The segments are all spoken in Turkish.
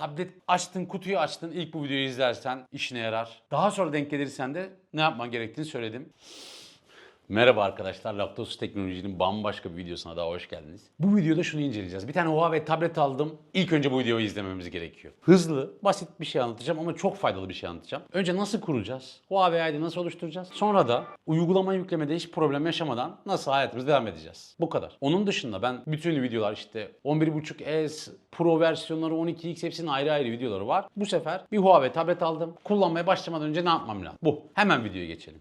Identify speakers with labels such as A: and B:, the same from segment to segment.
A: tablet açtın, kutuyu açtın. İlk bu videoyu izlersen işine yarar. Daha sonra denk gelirsen de ne yapman gerektiğini söyledim. Merhaba arkadaşlar, Laktoz Teknoloji'nin bambaşka bir videosuna daha hoş geldiniz. Bu videoda şunu inceleyeceğiz. Bir tane Huawei tablet aldım. İlk önce bu videoyu izlememiz gerekiyor. Hızlı, basit bir şey anlatacağım ama çok faydalı bir şey anlatacağım. Önce nasıl kuracağız? Huawei ID nasıl oluşturacağız? Sonra da uygulama yüklemede hiç problem yaşamadan nasıl hayatımıza devam edeceğiz? Bu kadar. Onun dışında ben bütün videolar işte 11.5S, Pro versiyonları 12X hepsinin ayrı ayrı videoları var. Bu sefer bir Huawei tablet aldım. Kullanmaya başlamadan önce ne yapmam lazım? Bu. Hemen videoya geçelim.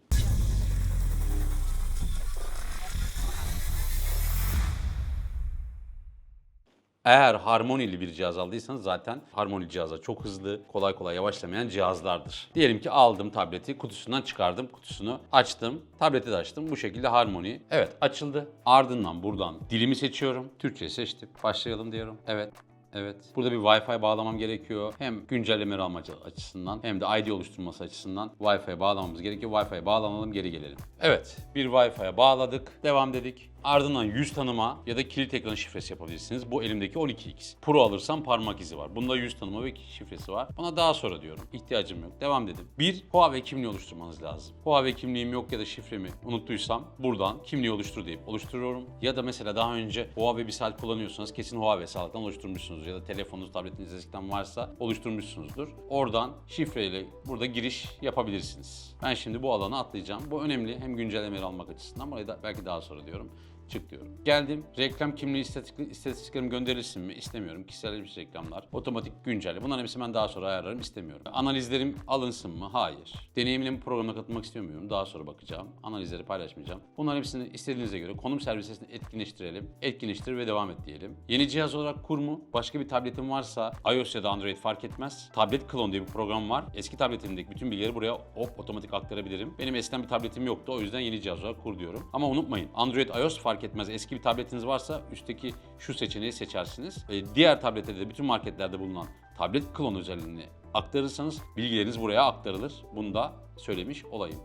A: Eğer harmonili bir cihaz aldıysanız zaten harmonili cihazlar çok hızlı, kolay kolay yavaşlamayan cihazlardır. Diyelim ki aldım tableti, kutusundan çıkardım, kutusunu açtım, tableti de açtım. Bu şekilde harmoni. Evet açıldı. Ardından buradan dilimi seçiyorum. Türkçe seçtim. Başlayalım diyorum. Evet. Evet. Burada bir Wi-Fi bağlamam gerekiyor. Hem güncelleme almacı açısından hem de ID oluşturması açısından Wi-Fi bağlamamız gerekiyor. Wi-Fi bağlanalım geri gelelim. Evet. Bir Wi-Fi'ye bağladık. Devam dedik. Ardından yüz tanıma ya da kilit ekran şifresi yapabilirsiniz. Bu elimdeki 12x. Pro alırsam parmak izi var. Bunda yüz tanıma ve şifresi var. Buna daha sonra diyorum. İhtiyacım yok. Devam dedim. Bir, Huawei kimliği oluşturmanız lazım. Huawei kimliğim yok ya da şifremi unuttuysam buradan kimliği oluştur deyip oluşturuyorum. Ya da mesela daha önce Huawei bir saat kullanıyorsanız kesin Huawei saatten oluşturmuşsunuz. Ya da telefonunuz, tabletiniz eskiden varsa oluşturmuşsunuzdur. Oradan şifreyle burada giriş yapabilirsiniz. Ben şimdi bu alana atlayacağım. Bu önemli. Hem güncellemeleri almak açısından. Burayı da belki daha sonra diyorum çık diyorum. Geldim. Reklam kimliği istatistik, istatistiklerimi gönderirsin mi? İstemiyorum. Kişiselleşmiş reklamlar. Otomatik güncelle. Bunların hepsini ben daha sonra ayarlarım. istemiyorum. Analizlerim alınsın mı? Hayır. Deneyimli programına katılmak istiyor muyum? Daha sonra bakacağım. Analizleri paylaşmayacağım. Bunların hepsini istediğinize göre konum servisini etkinleştirelim. Etkinleştir ve devam et diyelim. Yeni cihaz olarak kur mu? Başka bir tabletim varsa iOS ya da Android fark etmez. Tablet Clone diye bir program var. Eski tabletimdeki bütün bilgileri buraya hop otomatik aktarabilirim. Benim eskiden bir tabletim yoktu. O yüzden yeni cihaz olarak kur diyorum. Ama unutmayın. Android iOS fark etmez. Eski bir tabletiniz varsa üstteki şu seçeneği seçersiniz. Ee, diğer tabletlerde de bütün marketlerde bulunan tablet klon özelliğini aktarırsanız bilgileriniz buraya aktarılır. Bunu da söylemiş olayım.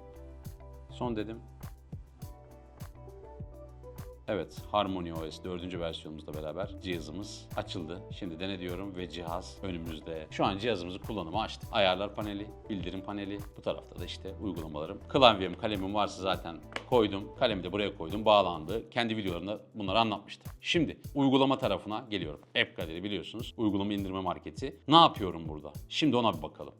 A: Son dedim. Evet, Harmony OS 4. versiyonumuzla beraber cihazımız açıldı. Şimdi dene diyorum ve cihaz önümüzde. Şu an cihazımızı kullanıma açtık. Ayarlar paneli, bildirim paneli. Bu tarafta da işte uygulamalarım. Klavyem, kalemim varsa zaten koydum. Kalemi de buraya koydum, bağlandı. Kendi videolarımda bunları anlatmıştım. Şimdi uygulama tarafına geliyorum. App Gallery biliyorsunuz. Uygulama indirme marketi. Ne yapıyorum burada? Şimdi ona bir bakalım.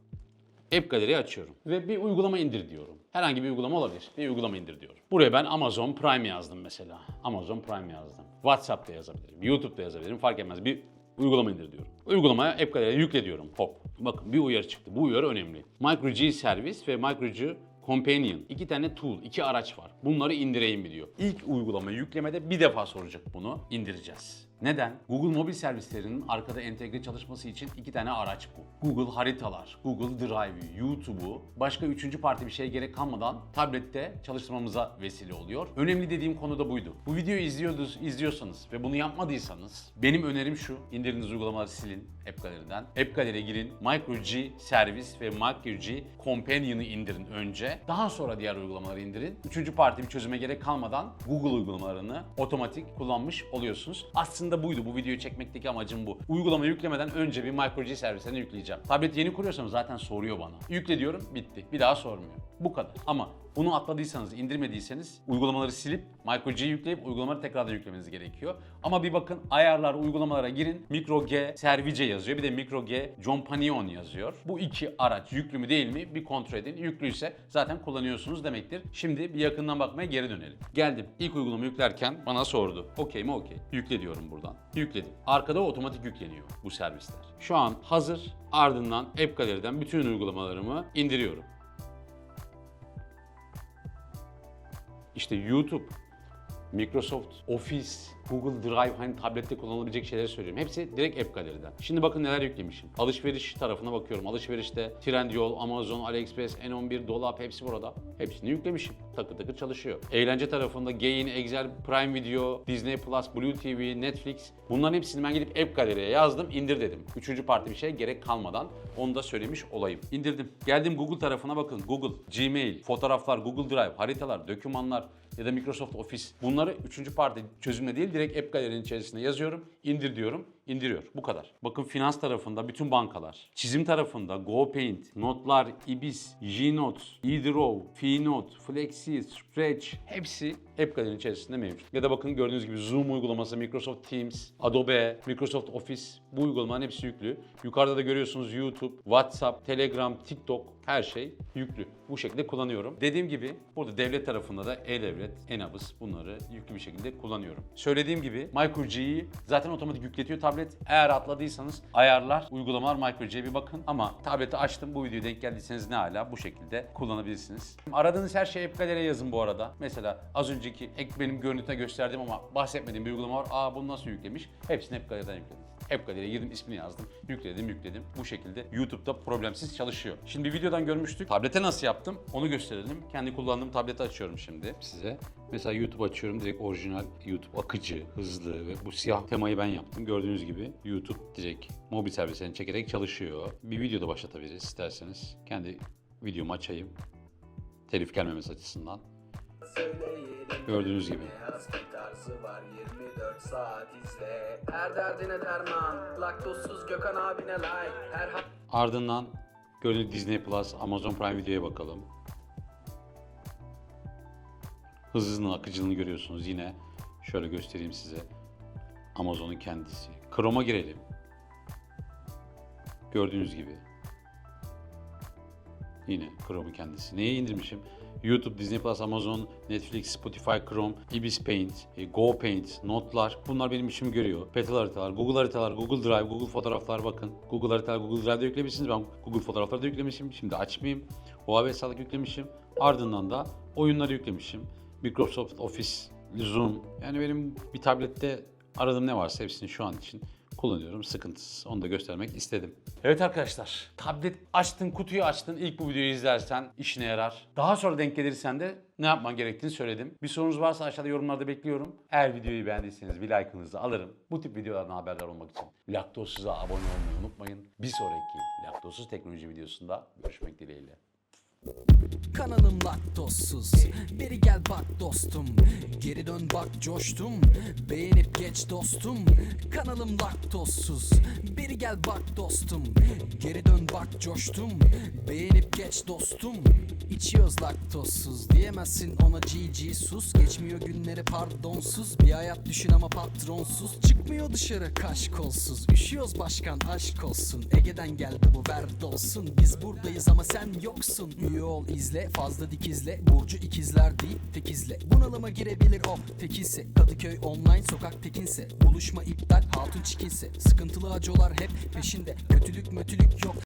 A: App Gallery'i açıyorum ve bir uygulama indir diyorum. Herhangi bir uygulama olabilir. Bir uygulama indir diyorum. Buraya ben Amazon Prime yazdım mesela. Amazon Prime yazdım. WhatsApp'ta yazabilirim. YouTube'da yazabilirim. Fark etmez. Bir uygulama indir diyorum. Uygulamaya App Gallery'e yükle diyorum. Hop. Bakın bir uyarı çıktı. Bu uyarı önemli. Micro G servis ve Micro G Companion. iki tane tool, iki araç var. Bunları indireyim mi diyor. İlk uygulama yüklemede bir defa soracak bunu. indireceğiz. Neden? Google mobil servislerinin arkada entegre çalışması için iki tane araç bu. Google Haritalar, Google Drive, YouTube'u başka üçüncü parti bir şeye gerek kalmadan tablette çalıştırmamıza vesile oluyor. Önemli dediğim konu da buydu. Bu videoyu izliyordunuz, izliyorsanız ve bunu yapmadıysanız benim önerim şu. İndirdiğiniz uygulamaları silin App Gallery'den. App Gallery'e girin. Micro G servis ve Micro G Companion'ı indirin önce. Daha sonra diğer uygulamaları indirin. Üçüncü parti bir çözüme gerek kalmadan Google uygulamalarını otomatik kullanmış oluyorsunuz. Aslında buydu. Bu videoyu çekmekteki amacım bu. Uygulama yüklemeden önce bir Micro G servisini yükleyeceğim. Tablet yeni kuruyorsam zaten soruyor bana. Yükle diyorum bitti. Bir daha sormuyor. Bu kadar. Ama bunu atladıysanız, indirmediyseniz uygulamaları silip Micro G yükleyip uygulamaları tekrar da yüklemeniz gerekiyor. Ama bir bakın ayarlar uygulamalara girin. Micro G Service yazıyor. Bir de Micro G Companion yazıyor. Bu iki araç yüklü mü değil mi bir kontrol edin. Yüklüyse zaten kullanıyorsunuz demektir. Şimdi bir yakından bakmaya geri dönelim. Geldim. İlk uygulama yüklerken bana sordu. Okey mi okey. Yükle diyorum buradan. Yükledim. Arkada otomatik yükleniyor bu servisler. Şu an hazır. Ardından App Gallery'den bütün uygulamalarımı indiriyorum. İşte YouTube, Microsoft Office, Google Drive hani tablette kullanılabilecek şeyleri söylüyorum. Hepsi direkt App Gallery'den. Şimdi bakın neler yüklemişim. Alışveriş tarafına bakıyorum. Alışverişte Trendyol, Amazon, AliExpress, N11, Dolap hepsi burada. Hepsini yüklemişim. Takır takır çalışıyor. Eğlence tarafında Gain, Excel, Prime Video, Disney Plus, Blue TV, Netflix. Bunların hepsini ben gidip App Gallery'e yazdım, indir dedim. Üçüncü parti bir şey gerek kalmadan onu da söylemiş olayım. İndirdim. Geldim Google tarafına bakın. Google, Gmail, fotoğraflar, Google Drive, haritalar, dokümanlar, ya da Microsoft Office. Bunları üçüncü parti çözümle değil direkt App Gallery'nin içerisine yazıyorum, indir diyorum. İndiriyor. Bu kadar. Bakın finans tarafında bütün bankalar. Çizim tarafında GoPaint, Notlar, Ibis, Gnote, eDraw, Finote, Flexi, Stretch hepsi AppGallery'nin içerisinde mevcut. Ya da bakın gördüğünüz gibi Zoom uygulaması, Microsoft Teams, Adobe, Microsoft Office bu uygulamaların hepsi yüklü. Yukarıda da görüyorsunuz YouTube, WhatsApp, Telegram, TikTok her şey yüklü. Bu şekilde kullanıyorum. Dediğim gibi burada devlet tarafında da e-devlet, e-nabız bunları yüklü bir şekilde kullanıyorum. Söylediğim gibi MicroG'yi zaten otomatik yükletiyor tablet. Eğer atladıysanız ayarlar, uygulamalar MicroG'ye bir bakın. Ama tableti açtım bu videoya denk geldiyseniz ne hala bu şekilde kullanabilirsiniz. Aradığınız her şeyi AppGallery'e yazın bu arada. Mesela az önceki ek benim görüntüde gösterdiğim ama bahsetmediğim bir uygulama var. Aa bunu nasıl yüklemiş? Hepsini AppGallery'den yükledim. AppGallery'e girdim ismini yazdım. Yükledim yükledim. Bu şekilde YouTube'da problemsiz çalışıyor. Şimdi bir videodan görmüştük. Tablete nasıl yaptım onu gösterelim. Kendi kullandığım tableti açıyorum şimdi size. Mesela YouTube açıyorum direkt orijinal YouTube akıcı, hızlı ve bu siyah temayı ben yaptım. Gördüğünüz gibi YouTube direkt mobil servislerini çekerek çalışıyor. Bir video da başlatabiliriz isterseniz. Kendi videomu açayım. Telif gelmemesi açısından. Gördüğünüz gibi.
B: Gitarsı var 24 saat izle Her derdine derman Laktozsuz Gökhan abine like Her
A: Ardından gördüğünüz Disney Plus, Amazon Prime Video'ya bakalım. Hızını, akıcılığını görüyorsunuz. Yine şöyle göstereyim size. Amazon'un kendisi. Chrome'a girelim. Gördüğünüz gibi. Yine Chrome'un kendisi. Neye indirmişim? YouTube, Disney Plus, Amazon, Netflix, Spotify, Chrome, Ibis Paint, e, Go Paint, Notlar. Bunlar benim işimi görüyor. Petal haritalar, Google haritalar, Google Drive, Google fotoğraflar bakın. Google haritalar, Google Drive'da yüklemişsiniz. Ben Google fotoğrafları da yüklemişim. Şimdi açmayayım. Huawei sağlık yüklemişim. Ardından da oyunları yüklemişim. Microsoft Office, Zoom. Yani benim bir tablette aradığım ne varsa hepsini şu an için kullanıyorum. Sıkıntısız. Onu da göstermek istedim. Evet arkadaşlar. Tablet açtın, kutuyu açtın. İlk bu videoyu izlersen işine yarar. Daha sonra denk gelirsen de ne yapman gerektiğini söyledim. Bir sorunuz varsa aşağıda yorumlarda bekliyorum. Eğer videoyu beğendiyseniz bir like'ınızı alırım. Bu tip videolardan haberdar olmak için Laktozsuz'a abone olmayı unutmayın. Bir sonraki Laktozsuz teknoloji videosunda görüşmek dileğiyle.
C: Kanalım laktozsuz. Beri gel bak dostum. Geri dön bak coştum. Beğenip geç dostum. Kanalım laktozsuz. Beri gel bak dostum. Geri dön bak coştum. Beğenip geç dostum. İçiyoruz laktozsuz. Diyemezsin ona GG sus. Geçmiyor günleri pardonsuz. Bir hayat düşün ama patronsuz. Çıkmıyor dışarı kaş kolsuz Üşüyoruz başkan aşk olsun. Ege'den geldi bu ver olsun Biz buradayız ama sen yoksun. Üye ol izle fazla dikizle Burcu ikizler değil tekizle. Bunalıma girebilir o tekilse. Kadıköy online sokak tekinse. Buluşma iptal hatun çikinse Sıkıntılı acılar hep peşinde. Kötülük mötülük yok